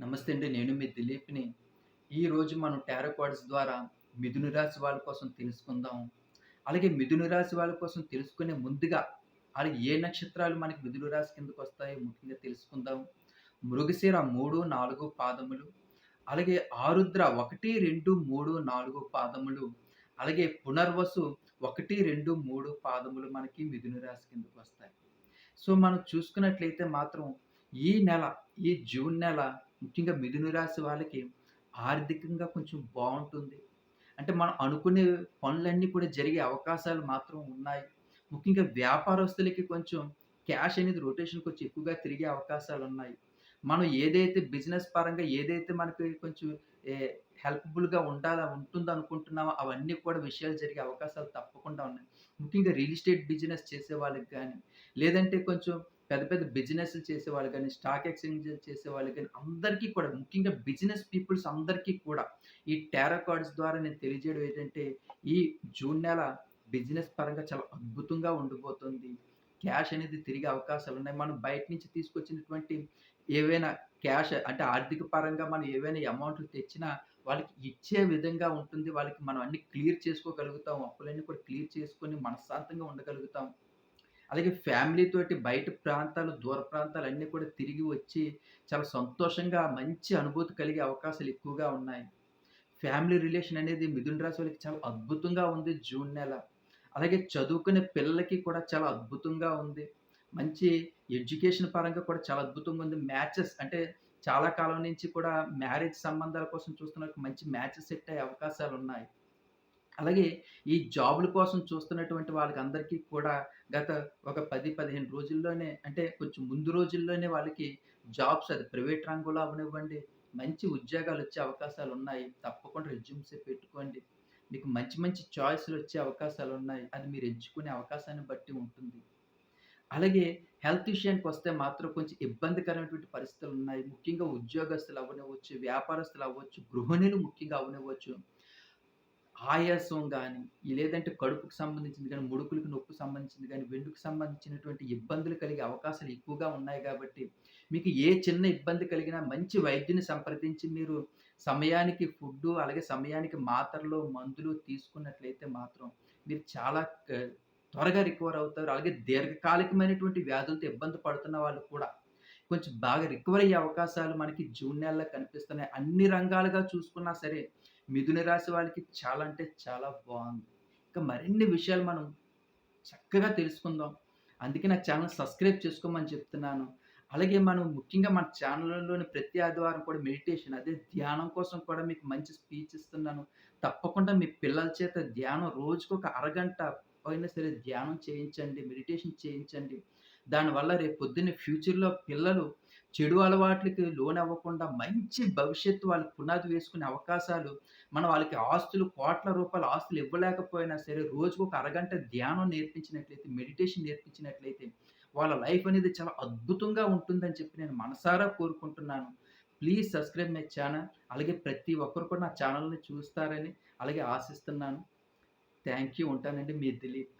నమస్తే అండి నేను మీ దిలీప్ని. ఈరోజు మనం టారో కార్డ్స్ ద్వారా మిథున రాశి వాళ్ళ కోసం తెలుసుకుందాం. అలాగే మిథున రాశి వాళ్ళ కోసం తెలుసుకునే ముందుగా అలాగే ఏ నక్షత్రాలు మనకి మిథున రాశి కిందకు వస్తాయో ముఖ్యంగా తెలుసుకుందాం. మృగశిర మూడు నాలుగు పాదములు అలాగే ఆరుద్ర ఒకటి రెండు మూడు నాలుగు పాదములు అలాగే పునర్వసు ఒకటి రెండు మూడు పాదములు మనకి మిథున రాశి కిందకు వస్తాయి. సో మనం చూసుకున్నట్లయితే మాత్రం ఈ నెల ఈ జూన్ నెల ముఖ్యంగా మిథున రాశి వాళ్ళకి ఆర్థికంగా కొంచెం బాగుంటుంది. అంటే మనం అనుకునే పనులన్నీ కూడా జరిగే అవకాశాలు మాత్రం ఉన్నాయి. ముఖ్యంగా వ్యాపారస్తులకి కొంచెం క్యాష్ అనేది రొటేషన్కి వచ్చి ఎక్కువగా తిరిగే అవకాశాలు ఉన్నాయి. మనం ఏదైతే బిజినెస్ పరంగా ఏదైతే మనకి కొంచెం హెల్ప్ఫుల్గా ఉండాలా ఉంటుంది అనుకుంటున్నామో అవన్నీ కూడా విషయాలు జరిగే అవకాశాలు తప్పకుండా ఉన్నాయి. ముఖ్యంగా రియల్ ఎస్టేట్ బిజినెస్ చేసే వాళ్ళకి కానీ లేదంటే కొంచెం పెద్ద పెద్ద బిజినెస్లు చేసేవాళ్ళు కానీ స్టాక్ ఎక్స్చేంజ్ చేసేవాళ్ళు కానీ అందరికీ కూడా ముఖ్యంగా బిజినెస్ పీపుల్స్ అందరికీ కూడా ఈ టారో కార్డ్స్ ద్వారా నేను తెలియజేయడం ఏంటంటే ఈ జూన్ నెల బిజినెస్ పరంగా చాలా అద్భుతంగా ఉండిపోతుంది. క్యాష్ అనేది తిరిగే అవకాశాలు ఉన్నాయి. మనం బయట నుంచి తీసుకొచ్చినటువంటి ఏవైనా క్యాష్ అంటే ఆర్థిక పరంగా మనం ఏవైనా అమౌంట్లు తెచ్చినా వాళ్ళకి ఇచ్చే విధంగా ఉంటుంది. వాళ్ళకి మనం అన్ని క్లియర్ చేసుకోగలుగుతాం. అప్పులన్నీ కూడా క్లియర్ చేసుకొని మనశ్శాంతంగా ఉండగలుగుతాం. అలాగే ఫ్యామిలీ తోటి బయట ప్రాంతాలు, దూర ప్రాంతాలు అన్నీ కూడా తిరిగి వచ్చి చాలా సంతోషంగా మంచి అనుభూతి కలిగే అవకాశాలు ఎక్కువగా ఉన్నాయి. ఫ్యామిలీ రిలేషన్ అనేది మిథున రాశి వాళ్ళకి చాలా అద్భుతంగా ఉంది జూన్ నెల. అలాగే చదువుకునే పిల్లలకి కూడా చాలా అద్భుతంగా ఉంది. మంచి ఎడ్యుకేషన్ పరంగా కూడా చాలా అద్భుతంగా ఉంది. మ్యాచెస్ అంటే చాలా కాలం నుంచి కూడా మ్యారేజ్ సంబంధాల కోసం చూస్తున్న మంచి మ్యాచెస్ సెట్ అయ్యే అవకాశాలు ఉన్నాయి అలాగే ఈ జాబుల కోసం చూస్తున్నటువంటి వాళ్ళకందరికీ కూడా గత ఒక 10, 15 రోజుల్లోనే అంటే కొంచెం ముందు రోజుల్లోనే వాళ్ళకి జాబ్స్ అది ప్రైవేట్ రంగంలో అవనివ్వండి మంచి ఉద్యోగాలు వచ్చే అవకాశాలు ఉన్నాయి తప్పకుండా రెజ్యూమ్స్ పెట్టుకోండి. మీకు మంచి మంచి చాయిస్లు వచ్చే అవకాశాలు ఉన్నాయి అది మీరు ఎంచుకునే అవకాశాన్ని బట్టి ఉంటుంది. అలాగే హెల్త్ విషయానికి వస్తే మాత్రం కొంచెం ఇబ్బందికరమైనటువంటి పరిస్థితులు ఉన్నాయి ముఖ్యంగా ఉద్యోగస్తులు అవ్వనివ్వచ్చు, వ్యాపారస్తులు అవ్వచ్చు, గృహిణులు ముఖ్యంగా అవ్వనివ్వచ్చు. ఆయాసం కానీ లేదంటే కడుపుకు సంబంధించింది కానీ ముడుకులకు నొప్పి సంబంధించింది కానీ వెండుకు సంబంధించినటువంటి ఇబ్బందులు కలిగే అవకాశాలు ఎక్కువగా ఉన్నాయి కాబట్టి మీకు ఏ చిన్న ఇబ్బంది కలిగినా మంచి వైద్యుని సంప్రదించి మీరు సమయానికి ఫుడ్డు, అలాగే సమయానికి మాత్రలు, మందులు తీసుకున్నట్లయితే మాత్రం మీరు చాలా త్వరగా రికవర్ అవుతారు. అలాగే దీర్ఘకాలికమైనటువంటి వ్యాధులతో ఇబ్బంది పడుతున్న వాళ్ళు కూడా కొంచెం బాగా రికవర్ అయ్యే అవకాశాలు మనకి జూన్ నెలలో కనిపిస్తున్నాయి. అన్ని రంగాలుగా చూసుకున్నా సరే మిథున రాశి వాళ్ళకి చాలా అంటే చాలా బాగుంది ఇంకా మరిన్ని విషయాలు మనం చక్కగా తెలుసుకుందాం. అందుకే నా ఛానల్ సబ్స్క్రైబ్ చేసుకోమని చెప్తున్నాను. అలాగే మనం ముఖ్యంగా మన ఛానల్‌లోని ప్రతి ఆదివారం కూడా మెడిటేషన్ అదే ధ్యానం కోసం కూడా మీకు మంచి స్పీచ్ ఇస్తున్నాను. తప్పకుండా మీ పిల్లల చేత ధ్యానం రోజుకు ఒక అరగంట అయినా సరే ధ్యానం చేయించండి. మెడిటేషన్ చేయించండి. దానివల్ల రేపు పొద్దున్న ఫ్యూచర్‌లో పిల్లలు చెడు అలవాట్లకి లోనవ్వకుండా మంచి భవిష్యత్తు వాళ్ళకి పునాది వేసుకునే అవకాశాలు మనం వాళ్ళకి ఆస్తులు కోట్ల రూపాయల ఆస్తులు ఇవ్వలేకపోయినా సరే రోజుకు ఒక అరగంట ధ్యానం నేర్పించినట్లయితే, మెడిటేషన్ నేర్పించినట్లయితే వాళ్ళ లైఫ్ అనేది చాలా అద్భుతంగా ఉంటుందని చెప్పి నేను మనసారా కోరుకుంటున్నాను. Please subscribe my channel. అలాగే ప్రతి ఒక్కరు కూడా నా ఛానల్‌ని చూస్తారని అలాగే ఆశిస్తున్నాను. Thank you. ఉంటానండి. మీ దిలీప్.